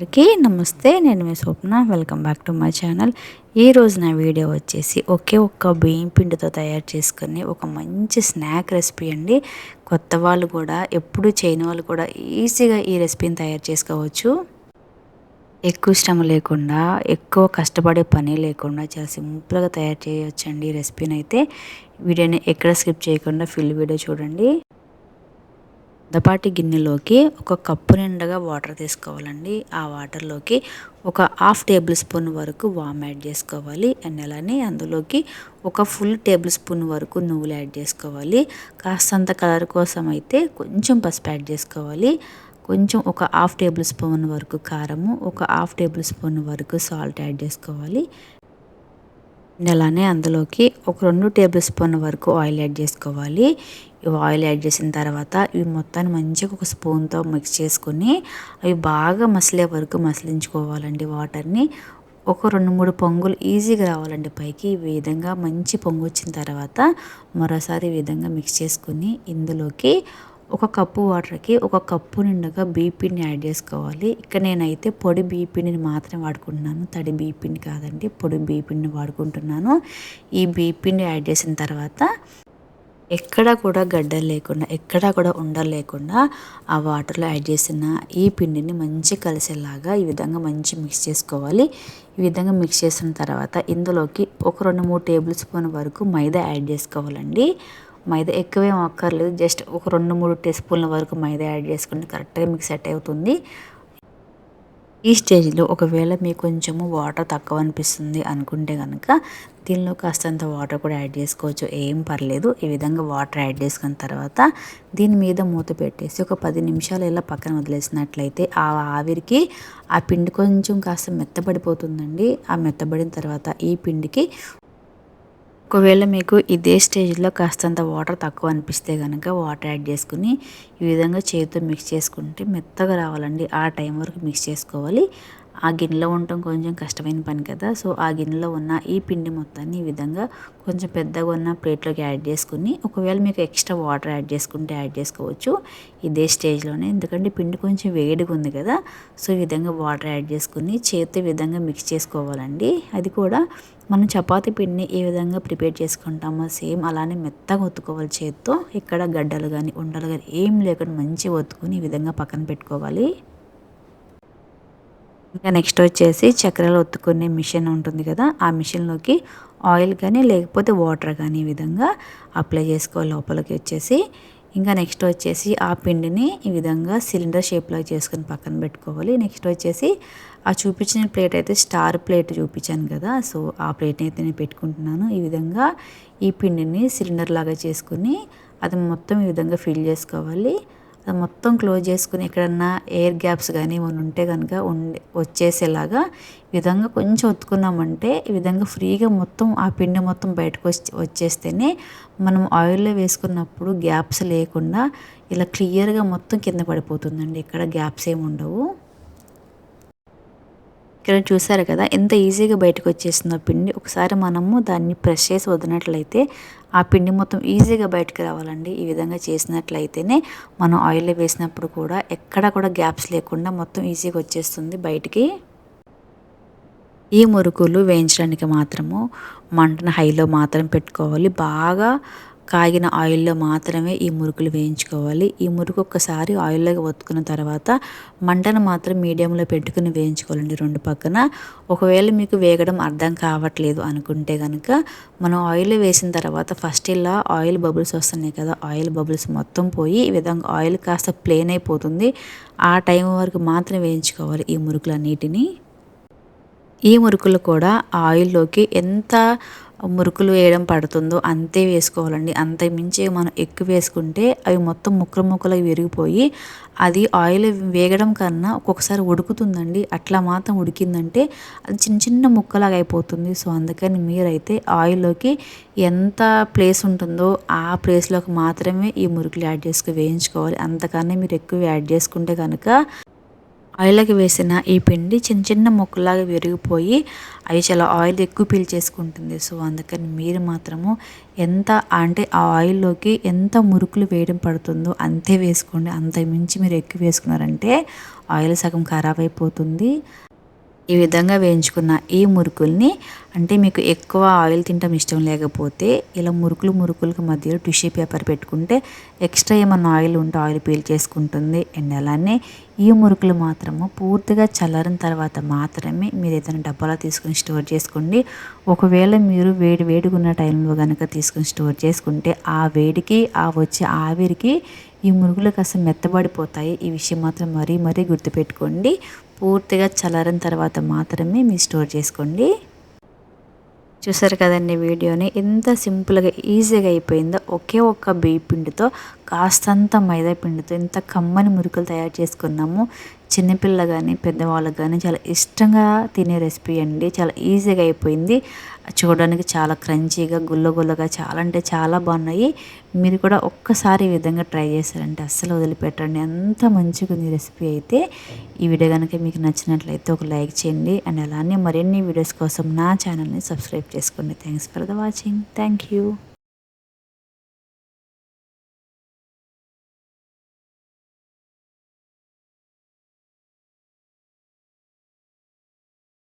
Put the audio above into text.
అందరికీ నమస్తే నేను మీ Swapna. Welcome back to my channel ఈరోజు నా వీడియో వచ్చేసి ఒకే ఒక్క బియ్యం పిండితో తయారు చేసుకుని ఒక మంచి స్నాక్ రెసిపీ అండి. కొత్త వాళ్ళు కూడా ఎప్పుడు చేయని వాళ్ళు కూడా ఈజీగా ఈ రెసిపీని తయారు చేసుకోవచ్చు. ఎక్కువ శ్రమ లేకుండా ఎక్కువ కష్టపడే పని లేకుండా చాలా సింపుల్గా తయారు చేయవచ్చండి ఈ రెసిపీని అయితే. వీడియోని ఎక్కడ స్కిప్ చేయకుండా ఫుల్ వీడియో చూడండి. దపాటి గిన్నెలోకి ఒక కప్పు నిండగా వాటర్ తీసుకోవాలండి. ఆ వాటర్లోకి ఒక హాఫ్ టేబుల్ స్పూన్ వరకు వామ్ యాడ్ చేసుకోవాలి. అండ్ అలానే అందులోకి ఒక ఫుల్ టేబుల్ స్పూన్ వరకు నువ్వులు యాడ్ చేసుకోవాలి. కాస్తంత కలర్ కోసం అయితే కొంచెం పసుపు యాడ్ చేసుకోవాలి. కొంచెం ఒక హాఫ్ టేబుల్ స్పూన్ వరకు కారము ఒక హాఫ్ టేబుల్ స్పూన్ వరకు సాల్ట్ యాడ్ చేసుకోవాలి. అలానే అందులోకి ఒక రెండు టేబుల్ స్పూన్ వరకు ఆయిల్ యాడ్ చేసుకోవాలి. ఆయిల్ యాడ్ చేసిన తర్వాత ఇవి మొత్తాన్ని మంచిగా ఒక స్పూన్తో మిక్స్ చేసుకుని అవి బాగా మసిలే వరకు మసిలించుకోవాలండి వాటర్ని. ఒక రెండు మూడు పొంగులు ఈజీగా రావాలండి పైకి. ఈ విధంగా మంచి పొంగు వచ్చిన తర్వాత మరోసారి ఈ విధంగా మిక్స్ చేసుకుని ఇందులోకి ఒక కప్పు వాటర్కి ఒక కప్పు నిండుగా బీపీని యాడ్ చేసుకోవాలి. ఇక్కడ నేనైతే పొడి బీపీని మాత్రమే వాడుకుంటున్నాను. తడి బీపీని కాదండి పొడి బీపీని వాడుకుంటున్నాను. ఈ బీపీని యాడ్ చేసిన తర్వాత ఎక్కడా కూడా గడ్డలు లేకుండా ఎక్కడా కూడా ఉండలేకుండా ఆ వాటర్లో యాడ్ చేసిన ఈ పిండిని మంచి కలిసేలాగా ఈ విధంగా మంచి మిక్స్ చేసుకోవాలి. ఈ విధంగా మిక్స్ చేసిన తర్వాత ఇందులోకి ఒక రెండు మూడు టేబుల్ స్పూన్ వరకు మైదా యాడ్ చేసుకోవాలండి. మైదా ఎక్కువేం అక్కర్లేదు జస్ట్ ఒక రెండు మూడు టీ స్పూన్ల వరకు మైదా యాడ్ చేసుకుంటే కరెక్ట్గా మీకు సెట్ అవుతుంది. ఈ స్టేజ్లో ఒకవేళ మీకు కొంచెము వాటర్ తక్కువ అనిపిస్తుంది అనుకుంటే కనుక దీనిలో కాస్తంత వాటర్ కూడా యాడ్ చేసుకోవచ్చు. ఏం పర్లేదు. ఈ విధంగా వాటర్ యాడ్ చేసుకున్న తర్వాత దీని మీద మూత పెట్టేసి ఒక పది నిమిషాలు ఇలా పక్కన వదిలేసినట్లయితే ఆ ఆవిరికి ఆ పిండి కొంచెం కాస్త మెత్తబడిపోతుందండి. ఆ మెత్తబడిన తర్వాత ఈ పిండికి ఒకవేళ మీకు ఇదే స్టేజ్లో కాస్తంత వాటర్ తక్కువ అనిపిస్తే కనుక వాటర్ యాడ్ చేసుకుని ఈ విధంగా చేతితో మిక్స్ చేసుకుంటే మెత్తగా రావాలండి. ఆ టైం వరకు మిక్స్ చేసుకోవాలి. ఆ గిన్నెలో ఉండటం కొంచెం కష్టమైన పని కదా. సో ఆ గిన్నెలో ఉన్న ఈ పిండి మొత్తాన్ని ఈ విధంగా కొంచెం పెద్దగా ఉన్న ప్లేట్లోకి యాడ్ చేసుకుని ఒకవేళ మీకు ఎక్స్ట్రా వాటర్ యాడ్ చేసుకుంటే యాడ్ చేసుకోవచ్చు. ఇదే స్టేజ్లోనే. ఎందుకంటే పిండి కొంచెం వేడిగా ఉంది కదా. సో ఈ విధంగా వాటర్ యాడ్ చేసుకుని చేతి విధంగా మిక్స్ చేసుకోవాలండి. అది కూడా మనం చపాతీ పిండిని ఏ విధంగా ప్రిపేర్ చేసుకుంటామో సేమ్ అలానే మెత్తగా ఒత్తుకోవాలి చేత్తో. ఇక్కడ గడ్డలు కానీ ఉండలు కానీ ఏం లేకుండా మంచిగా ఒత్తుకుని ఈ విధంగా పక్కన పెట్టుకోవాలి. ఇంకా నెక్స్ట్ వచ్చేసి చక్రాలు ఒత్తుకునే మిషన్ ఉంటుంది కదా ఆ మిషన్లోకి ఆయిల్ కానీ లేకపోతే వాటర్ కానీ ఈ విధంగా అప్లై చేసుకోవాలి. లోపలికి వచ్చేసి ఇంకా నెక్స్ట్ వచ్చేసి ఆ పిండిని ఈ విధంగా సిలిండర్ షేప్లో చేసుకొని పక్కన పెట్టుకోవాలి. నెక్స్ట్ వచ్చేసి ఆ చూపించిన ప్లేట్ అయితే స్టార్ ప్లేట్ చూపించాను కదా సో ఆ ప్లేట్ని అయితే నేను పెట్టుకుంటున్నాను. ఈ విధంగా ఈ పిండిని సిలిండర్ లాగా చేసుకుని అది మొత్తం ఈ విధంగా ఫిల్ చేసుకోవాలి. మొత్తం క్లోజ్ చేసుకుని ఎక్కడన్నా ఎయిర్ గ్యాప్స్ కానీ ఏమైనా ఉంటే కనుక ఉండే వచ్చేసేలాగా ఈ విధంగా కొంచెం ఒత్తుకున్నామంటే ఈ విధంగా ఫ్రీగా మొత్తం ఆ పిండి మొత్తం బయటకు వచ్చి వచ్చేస్తేనే మనం ఆయిల్లో వేసుకున్నప్పుడు గ్యాప్స్ లేకుండా ఇలా క్లియర్గా మొత్తం కింద పడిపోతుందండి. ఇక్కడ గ్యాప్స్ ఏమి ఉండవు. ఇక్కడ చూసారు కదా ఎంత ఈజీగా బయటకు వచ్చేసిందో పిండి. ఒకసారి మనము దాన్ని ప్రెస్ చేసి వదిలినట్లయితే ఆ పిండి మొత్తం ఈజీగా బయటకు రావాలండి. ఈ విధంగా చేసినట్లయితేనే మనం ఆయిల్లో వేసినప్పుడు కూడా ఎక్కడ కూడా గ్యాప్స్ లేకుండా మొత్తం ఈజీగా వచ్చేస్తుంది బయటికి. ఈ మురుకులు వేయించడానికి మాత్రము మంటను హైలో మాత్రం పెట్టుకోవాలి. బాగా కాగిన ఆయిల్లో మాత్రమే ఈ మురుకులు వేయించుకోవాలి. ఈ మురుకు ఒక్కసారి ఆయిల్లోకి ఒత్తుకున్న తర్వాత మంటను మాత్రం మీడియంలో పెట్టుకుని వేయించుకోవాలండి రెండు పక్కన. ఒకవేళ మీకు వేగడం అర్థం కావట్లేదు అనుకుంటే కనుక మనం ఆయిల్ వేసిన తర్వాత ఫస్ట్ ఇలా ఆయిల్ బబుల్స్ వస్తున్నాయి కదా ఆయిల్ బబుల్స్ మొత్తం పోయి ఈ విధంగా ఆయిల్ కాస్త ప్లేన్ అయిపోతుంది. ఆ టైం వరకు మాత్రం వేయించుకోవాలి ఈ మురుకులన్నిటిని. ఈ మురుకులు కూడా ఆయిల్లోకి ఎంత మురుకులు వేయడం పడుతుందో అంతే వేసుకోవాలండి. అంత మించి మనం ఎక్కువ వేసుకుంటే అవి మొత్తం ముక్కలు ముక్కలు విరిగిపోయి అది ఆయిల్ వేగడం కన్నా ఒక్కొక్కసారి ఉడుకుతుందండి. అట్లా మాత్రం ఉడికిందంటే అది చిన్న చిన్న ముక్కలాగా అయిపోతుంది. సో అందుకని మీరైతే ఆయిల్లోకి ఎంత ప్లేస్ ఉంటుందో ఆ ప్లేస్లోకి మాత్రమే ఈ మురుకులు యాడ్ చేసుకుని వేయించుకోవాలి. అంతకన్నా మీరు ఎక్కువ యాడ్ చేసుకుంటే కనుక ఆయిల్కి వేసిన ఈ పిండి చిన్న చిన్న ముక్కలాగా విరిగిపోయి అవి చాలా ఆయిల్ ఎక్కువ పీల్చేసుకుంటుంది సో అందుకని మీరు మాత్రము ఎంత అంటే ఆ ఆయిల్లోకి ఎంత మురుకులు వేయడం పడుతుందో అంతే వేసుకోండి. అంత మించి మీరు ఎక్కువ వేసుకున్నారంటే ఆయిల్ సగం ఖరాబ్ అయిపోతుంది. ఈ విధంగా వేయించుకున్న ఈ మురుకుల్ని అంటే మీకు ఎక్కువ ఆయిల్ తింటాం ఇష్టం లేకపోతే ఇలా మురుకులు మురుకులకు మధ్యలో టిష్యూ పేపర్ పెట్టుకుంటే ఎక్స్ట్రా ఏమైనా ఆయిల్ ఉంటే ఆయిల్ పీల్ చేసుకుంటుంది అండ్ అలానే ఈ మురుకులు మాత్రము పూర్తిగా చల్లారిన తర్వాత మాత్రమే మీరు ఏదైనా డబ్బాలో తీసుకుని స్టోర్ చేసుకోండి. ఒకవేళ మీరు వేడి వేడిగా ఉన్న టైంలో కనుక తీసుకుని స్టోర్ చేసుకుంటే ఆ వేడికి ఆ వచ్చే ఆవిరికి ఈ మురుగులు కాస్త మెత్తబడిపోతాయి. ఈ విషయం మాత్రం మరీ మరీ గుర్తుపెట్టుకోండి. పూర్తిగా చల్లారిన తర్వాత మాత్రమే మీరు స్టోర్ చేసుకోండి. చూసారు కదండి వీడియోని? ఎంత సింపుల్గా ఈజీగా అయిపోయిందో ఒకే ఒక్క బియ్య పిండితో కాస్తంత మైదా పిండితో ఇంత కమ్మని మురుకులు తయారు చేసుకున్నాము చిన్నపిల్ల కానీ పెద్దవాళ్ళకి కానీ చాలా ఇష్టంగా తినే రెసిపీ అండి. చాలా ఈజీగా అయిపోయింది. చూడడానికి చాలా క్రంచీగా గుల్లగుల్లగా చాలా అంటే చాలా బాగున్నాయి. మీరు కూడా ఒక్కసారి ఈ విధంగా ట్రై చేశారంటే అస్సలు వదిలిపెట్టండి. అంత మంచిగా ఉంది రెసిపీ అయితే. ఈ వీడియో కనుక మీకు నచ్చినట్లయితే ఒక లైక్ చేయండి. అండ్ అలానే మరిన్ని వీడియోస్ కోసం నా ఛానల్ని సబ్స్క్రైబ్ చేసుకోండి. Thanks for the watching. Thank you.